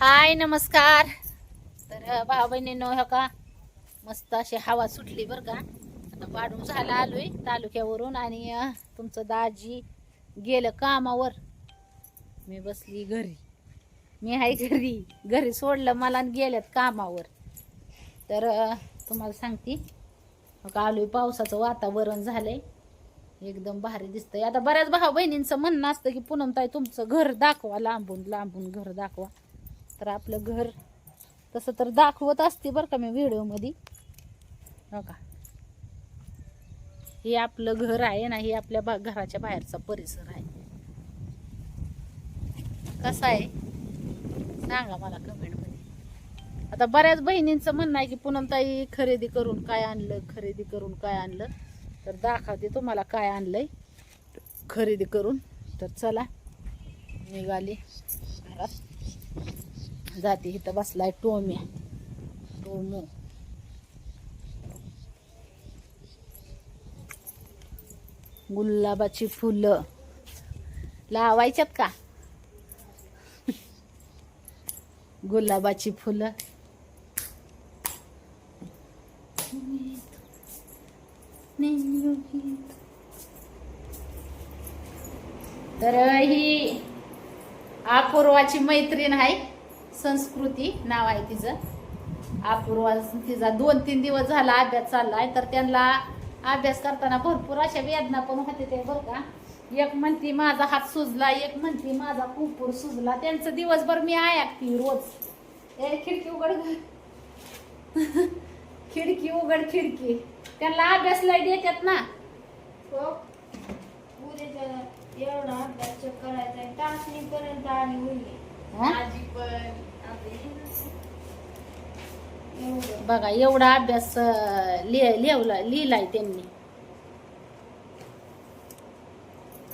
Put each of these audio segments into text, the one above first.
हाय नमस्कार. तर भाऊ बहिणींनो हो का? मस्त अशी हवा सुटली बरं का? आता वाढून झाला आलोय तालुक्यावरून आणि तुमचं दाजी गेलं कामावर. मी बसली घरी. मी आहे घरी. घरी सोडलं मला आणि गेल्यात कामावर. तर तुम्हाला सांगते. हो का आलोय पावसाचं वातावरण झालंय. एकदम भारी दिसतंय. आता बऱ्याच भाऊ बहिणींचं म्हणणं असतं की पूनमताई तुमचं घर दाखवा लांबून लांबून घर दाखवा. तर आपलं घर तसं तर दाखवत असते बरं का मी व्हिडिओमध्ये. हो का? हे आपलं घर आहे ना हे आपल्या बा घराच्या बाहेरचा परिसर आहे. कसा आहे? सांगा मला कमेंटमध्ये. आता बऱ्याच बहिणींचं म्हणणं आहे की पूनमताई खरेदी करून काय आणलं? खरेदी करून काय आणलं? तर दाखवते तुम्हाला काय आणलंय. खरेदी करून. तर चला निघाली. घरात. जाते इथं बसलाय टोम्या टोमो. गुलाबाची फुलं. लावायच्यात का? गुलाबाची फुलं. तर ही अपूर्वाची मैत्रीण आहे संस्कृती नाव आहे तिचं. अपूर्वा तिचा दोन तीन दिवस झाला अभ्यास चाललाय तर त्यांना अभ्यास करताना भरपूर अशा वेदना पण होते ते बरं का. एक म्हणती माझा हात सुजला. एक म्हणती माझा कुपूर सुजला. त्यांचं दिवसभर मी ऐकते रोज. ए खिडकी उघड खिडकी उघड खिडकी. त्यांना अभ्यास लय देतात ना. हो. उद्याच्या एवढा अभ्यास करायचा आहे टाचणी पर्यंत होईल. हा? आजी पण आपली एवढं. बघा एवढा अभ्यास अं, लिह लिहला लिहिलाय त्यांनी.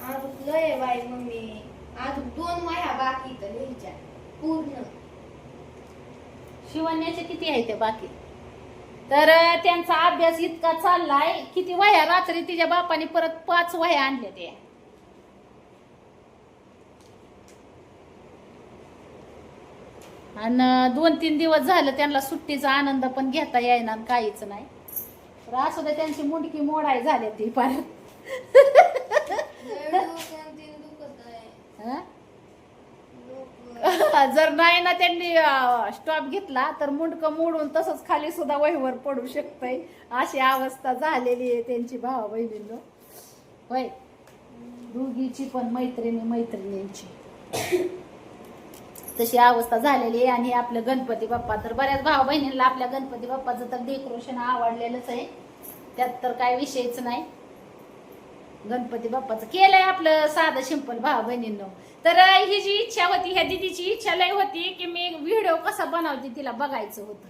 आज लय बाई मम्मी. आज दोन वह्या बाकी तर लिहायच्या पूर्ण. शिवण्याचे किती आहे ते बाकी? तर त्यांचा अभ्यास इतका चाललाय किती वह्या रात्री तिच्या बापाने परत पाच वह्या आणल्या ते आणि दोन तीन दिवस झालं त्यांना सुट्टीचा आनंद पण घेता येईना काहीच नाही. तर असू दे त्यांची मुंडकी मोडाय झाली ती फार लय जर नाही ना त्यांनी स्टॉप घेतला तर मुंडकं मोडून तसंच खाली सुद्धा वहीवर पडू शकतंय. अशी अवस्था झालेली आहे त्यांची भावा बहिणींनो होय. दोघीची पण मैत्रिणी मैत्रिणींची. तशी अवस्था झालेली आहे. आणि आपलं गणपती बाप्पा तर बऱ्याच भाऊ बहिणींना आपल्या गणपती बाप्पाचं तर डेकोरेशन आवडलेलंच आहे. त्यात तर काय विषयच नाही. गणपती बाप्पाचं केलंय आपलं साधं सिंपल भावा बहिणींनो. तर ही जी इच्छा होती ह्या दिदीची इच्छा लय होती की मी व्हिडिओ कसा बनवते तिला बघायचं होतं.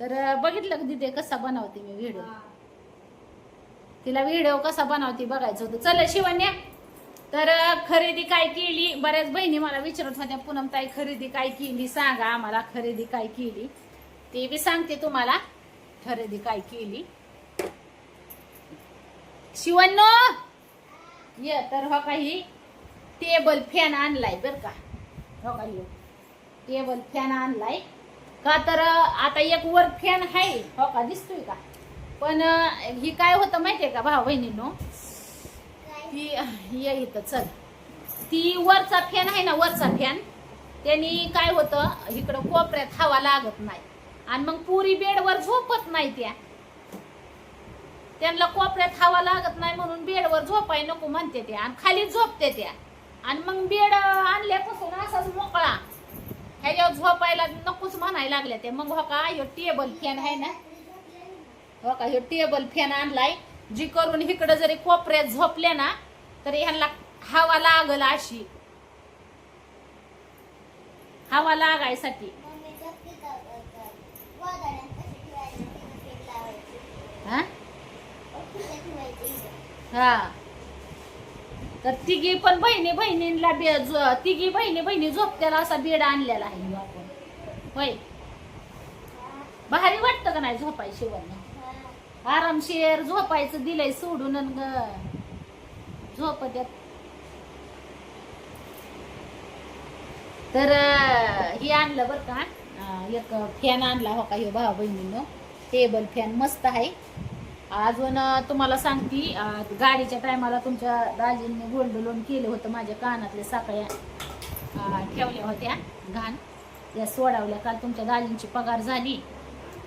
तर बघितलं दिदे कसा बनवते मी व्हिडिओ तिला व्हिडिओ कसा बनवते बघायचं होतं. चल शिवण्या. तर खरेदी काय केली? बऱ्याच बहिणी मला विचारत होत्या पूनमताई खरेदी काय केली? सांगा आम्हाला खरेदी काय केली? ते बी सांगते तुम्हाला खरेदी काय केली? शिवण ये तर हो काही टेबल फॅन आणलाय बर का. हो काही टेबल फॅन आणलाय. का तर आता एक वर फॅन आहे हो का दिसतोय का? पण ही काय होतं माहितीये का भाऊ बहिणीनो? ती ये इथं चल. ती वरचा फॅन आहे ना वरचा फॅन त्यांनी काय होतं इकडं कोपऱ्यात हवा लागत नाही. आणि मग पुरी बेडवर झोपत नाही त्या. त्यांना कोपऱ्यात हवा लागत नाही म्हणून बेडवर झोपाय नको म्हणते त्या. आणि खाली झोपते त्या. आणि मग बेड आणल्यापासून असाच मोकळा. ह्याच्यावर झोपायला नकोच म्हणायला लागल्या ते मग हो का ह्यो टेबल फॅन आहे ना? हो का ह्यो टेबल फॅन आणलाय. जी करून इकडं जरी कोपऱ्यात झोपल्या ना तरी ह्यांना हवा लागल अशी. हवा लागायसाठी. हा? हा. तर तिघी पण बहिणी बहिणींना बे- तिघी बहिणी बहिणी झोपत्याला असा बेड आणलेला आहे आपण. होय. भारी वाटतं का नाही झोपाय शिवाय आरामशीर झोपायचं दिलंय सोडून ग. झोप त्यात तर हे आणलं बरं का एक फॅन आणला हो का हे भावा बहिणीनं टेबल फॅन मस्त आहे. अजून तुम्हाला सांगती गाडीच्या टायमाला तुमच्या दाजींनी गोल्ड लोन केलं होतं माझ्या कानातल्या साखळ्या ठेवल्या होत्या घाण. त्या सोडावल्या काल तुमच्या दाजींची पगार झाली.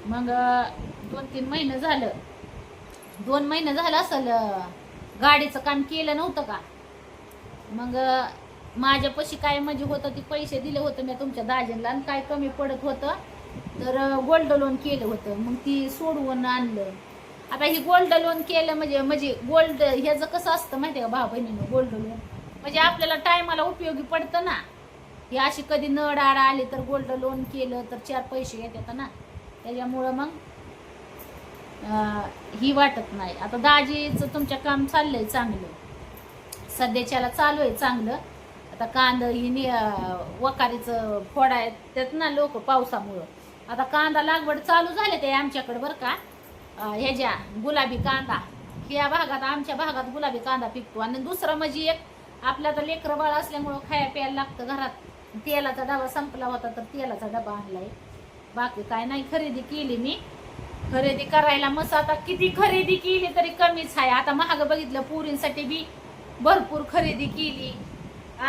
मग दोन तीन महिने झालं. दोन महिने झालं असेल गाडीचं काम केलं नव्हतं का? मग माझ्यापाशी काय म्हणजे होतं ते पैसे दिले होते मी तुमच्या दाजींना आणि काय कमी पडत होतं तर गोल्ड लोन केलं होतं. मग ती सोडवून आणलं. आता ही गोल्ड लोन केलं म्हणजे म्हणजे गोल्ड ह्याचं कसं असतं माहिती आहे का भाऊ बहिणीनं गोल्ड लोन. म्हणजे आपल्याला टायमाला उपयोगी पडतं ना. ही अशी कधी नड आड आली तर गोल्ड लोन केलं तर चार पैसे येतात ना. त्याच्यामुळं मग ही वाटत नाही. आता दाजीचं तुमच्या काम चाललंय चांगलं. सध्याच्याला चालू आहे चांगलं. आता कांदा ही नि- वकारीचं फोडाय त्यात ना लोक पावसामुळं. आता कांदा लागवड चालू झाले ते आमच्याकडे बरं का. ह्याच्या गुलाबी कांदा या भागात आमच्या भागात गुलाबी कांदा पिकतो. आणि दुसरं म्हणजे एक आपल्या तर लेकरं बाळ असल्यामुळं खाया प्यायला लागतं घरात. तेलाचा डबा संपला होता तर तेलाचा डबा आणलाय. बाकी काय नाही खरेदी केली मी. खरेदी करायला मस्त आता किती खरेदी केली तरी कमीच आहे. आता महाग बघितलं पुरींसाठी बी भरपूर खरेदी केली.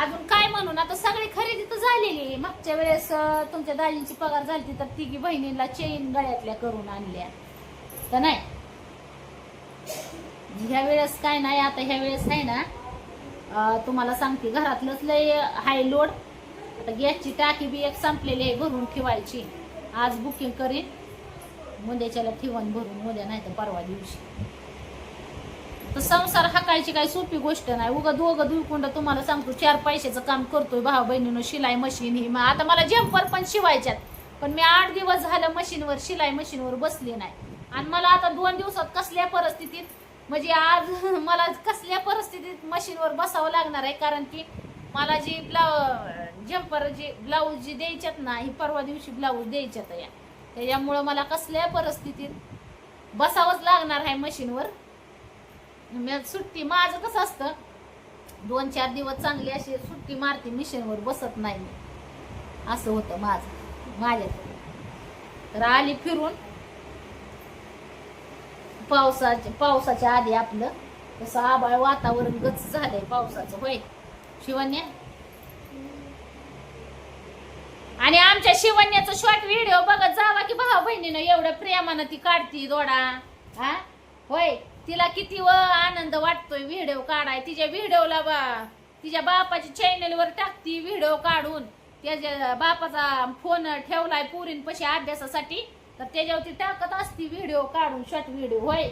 अजून काय म्हणून आता सगळी खरेदी तर झालेली आहे. मागच्या वेळेस तुमच्या दाजींची पगार झाली तर तिघी बहिणींना चेन गळ्यातल्या करून आणल्या. तर नाही. ह्या वेळेस काय नाही आता ह्या वेळेस आहे ना. तुम्हाला सांगते घरातलंच लय हाय लोड. आता गॅसची टाकी बी एक संपलेली आहे भरून ठेवायची. आज बुकिंग करीन. मुद्याच्याला ठेवण भरून उद्या नाही तर परवा दिवशी. तर संसार हाकायची काही सोपी गोष्ट नाही. उगा दोघं दुलकुंड तुम्हाला सांगतो चार पैशाचं काम करतोय भाऊ बहिणीनं शिलाई मशीन ही. मग आता मला जम्पर पण शिवायच्यात. पण मी आठ दिवस झालं मशीनवर शिलाई मशीनवर बसली नाही. आणि मला आता दोन दिवसात कसल्या परिस्थितीत म्हणजे आज मला कसल्या परिस्थितीत मशीनवर बसावं लागणार आहे? कारण की मला जी ब्लाउ जम्पर जी ब्लाऊज जी द्यायच्यात ना ही परवा दिवशी ब्लाऊज द्यायच्यात या त्याच्यामुळं मला कसल्या परिस्थितीत बसावंच लागणार आहे मशीनवर? सुट्टी माझं कसं असतं दोन चार दिवस चांगली अशी सुट्टी मारते मिशनवर बसत नाही असं होतं माझं माझ्या तर आली फिरून पावसाच्या पावसाच्या आधी आपलं तसं आबाळ वातावरण गच झालंय पावसाचं होय? शिवण्या? आणि आमच्या शिवन्याचा शॉर्ट व्हिडिओ बघत जावा की भाऊ बहिणीनं एवढं प्रेमानं ती काढती दोडा हा? होय? तिला किती व आनंद वाटतोय व्हिडिओ काढाय. तिच्या व्हिडिओला बा तिच्या बापाच्या चॅनलवर टाकती व्हिडिओ काढून. त्याच्या बापाचा फोन ठेवलाय पोरींपाशी अभ्यासासाठी. तर त्याच्यावर ती टाकत असती व्हिडिओ काढून शॉर्ट व्हिडिओ होय?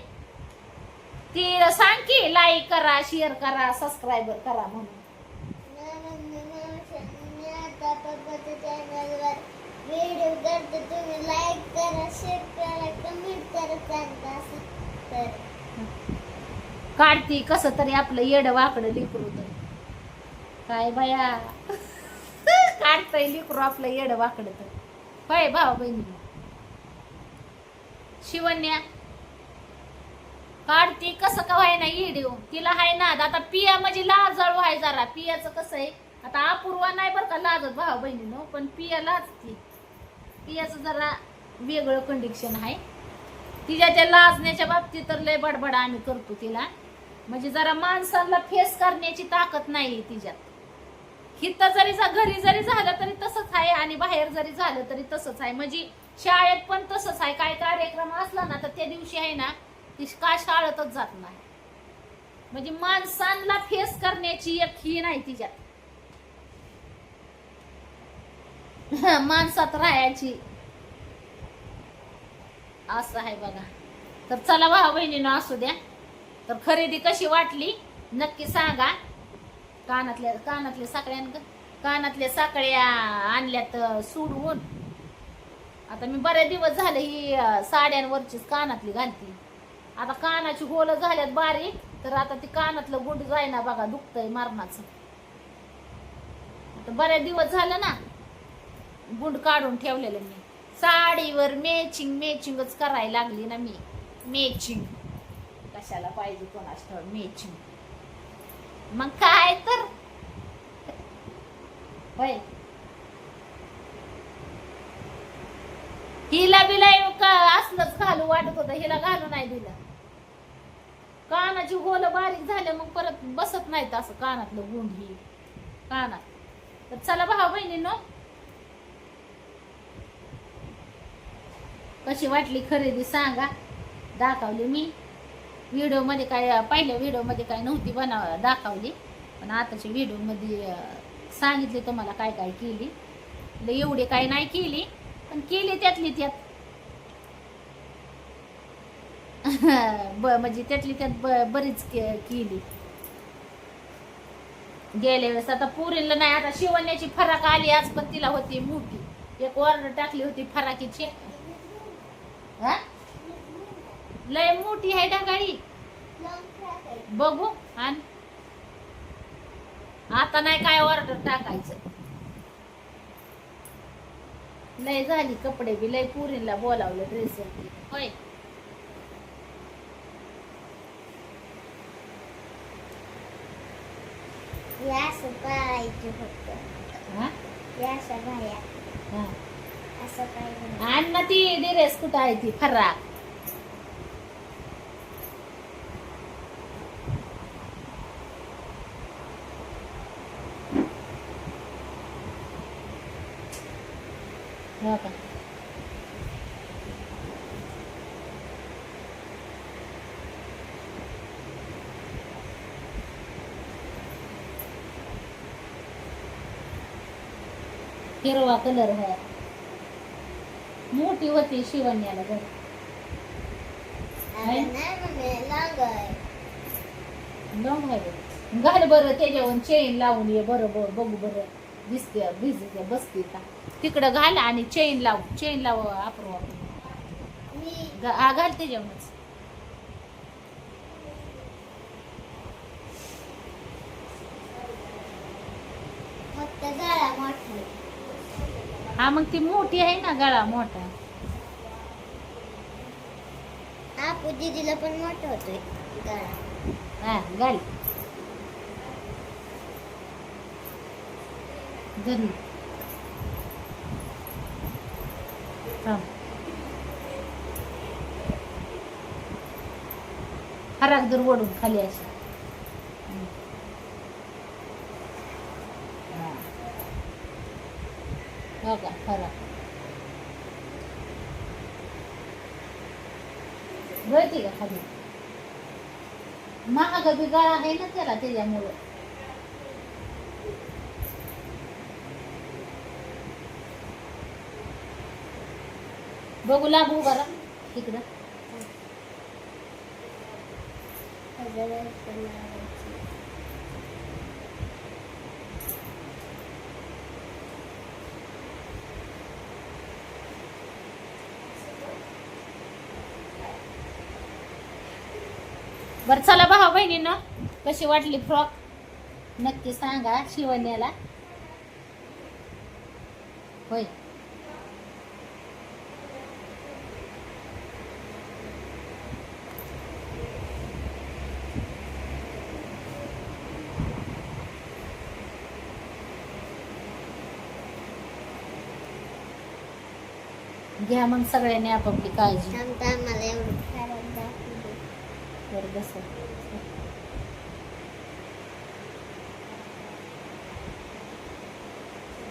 ती सांग की लाईक करा शेअर करा सबस्क्राईबर करा म्हणून. व्हिडिओ करते तुम्ही लाईक करा शेअर करा कमेंट करा सांगा असं तर. काढती कस तरी आपलं येड वाकडं लिकरू तर. काय बाया? काढतय लिकरू आपलं येड वाकडं तर. होय भाऊ बहिणी? शिवन्या काढती कसं का व्हाय ना इडिओ तिला हाय ना आता पिया म्हणजे लाजळ व्हाय जरा. पियाचं कसं आहे आता अपूर्वा नाही बरं का लाजत भाऊ बहिणीनं पण पिया लाजती. पियाचं जरा वेगळं कंडिक्शन आहे. तिच्या त्या लाजण्याच्या बाबतीत तर लय बडबड आम्ही करतो तिला. म्हणजे जरा माणसांना फेस करण्याची ताकद नाही तिच्यात. हित जरी जा- घरी जरी झालं तरी तसंच आहे आणि बाहेर जरी झालं तरी तसंच आहे. म्हणजे शाळेत पण तसंच आहे. काय कार्यक्रम असला ना तर त्या दिवशी आहे ना ती का शाळेतच जात नाही. म्हणजे माणसांना फेस करण्याची एक ही नाही तिच्यात. माणसात राहायची. असं आहे बघा. तर चला भाऊ बहिणीनं असू द्या. तर खरेदी कशी वाटली? नक्की सांगा. कानातल्या कानातल्या साकळ्या कानातल्या साकळ्या आणल्यात सोडवून आता मी बरेच दिवस झाले ही साड्यांवरचीच कानातली घालती. आता कानाची गोल झाल्यात बारीक तर आता ती कानातलं गुंड जाईना बघा दुखतंय मारणाचं. आता बऱ्याच दिवस झालं ना गुंड काढून ठेवलेलं मी. साडीवर मॅचिंग मॅचिंगच करायला लागली ना मी. मॅचिंग कशाला पाहिजे कोणाच मॅचिंग मग काय तर. होय. हिला बिला असलंच घालू वाटत होतं हिला घालू नाही दिलं. कानाची गोल बारीक झाले मग परत बसत नाहीत असं कानातलं गुंढी कानात. तर चला भाऊ बहिणीनो. कशी वाटली खरेदी सांगा. दाखवली मी. व्हिडिओमध्ये काय पहिल्या व्हिडिओमध्ये काय नव्हती बनाव दाखवली. पण आताच्या व्हिडिओमध्ये सांगितले तुम्हाला काय काय केली. एवढी काय नाही केली पण केली त्यातली त्यात. ब म्हणजे त्यातली त्यात ब- बरीच केली. गेल्या वेळेस आता पुरीला नाही आता शिवण्याची फराक आली आज पण तिला होती मोठी. एक ऑर्डर टाकली होती फराकीची. हा? लय मोठी आहे ढगाळी बघू आणि. आता नाही काय ऑर्डर टाकायचं. लय झाली कपडे बी लय पुरीला बोलावलं ड्रेस होय. असं पाहायचं फक्त. असं पाहिजे. आण ना ती ड्रेस कुठं आहे ती? फराक हो का हिरवा कलर आहे. मोठी होती शिवण्याला घर लांग आहे. घाल बरं त्याच्यावर चेन लावून ये बरं बरं बघू बरं. दिसते भिजते बसते का? तिकडं घाल आणि चेन लाव चेन लाव आपण हा, घाल त्याच्यावरच. फक्त गळा मोठा हा मग ती मोठी आहे ना गळा मोठा. आपू दीदीला पण मोठा होतोय गळा. हा घाल थांब. फराक दूर ओढून खाली अशी हम्म. हा. हो का फराक गळती का खाली? महाग बिगाळ आहे ना त्याला त्याच्यामुळं. बघू लागू बरा तिकडं बरं चला भाऊ बहिणीनं कशी वाटली फ्रॉक? नक्की सांगा शिवण्याला. होय. घ्या मग सगळ्यांनी आपापली काळजी थांबता मला एवढं फरक दाखवू दे.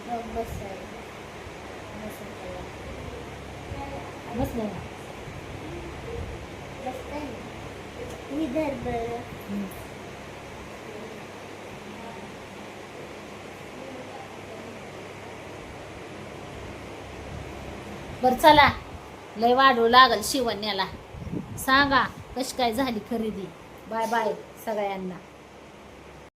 बरं बसा? विदर्भ हम्म. बर चला. लय वाढू लागल शिवण्याला. सांगा. कशी काय झाली खरेदी? बाय बाय सगळ्यांना.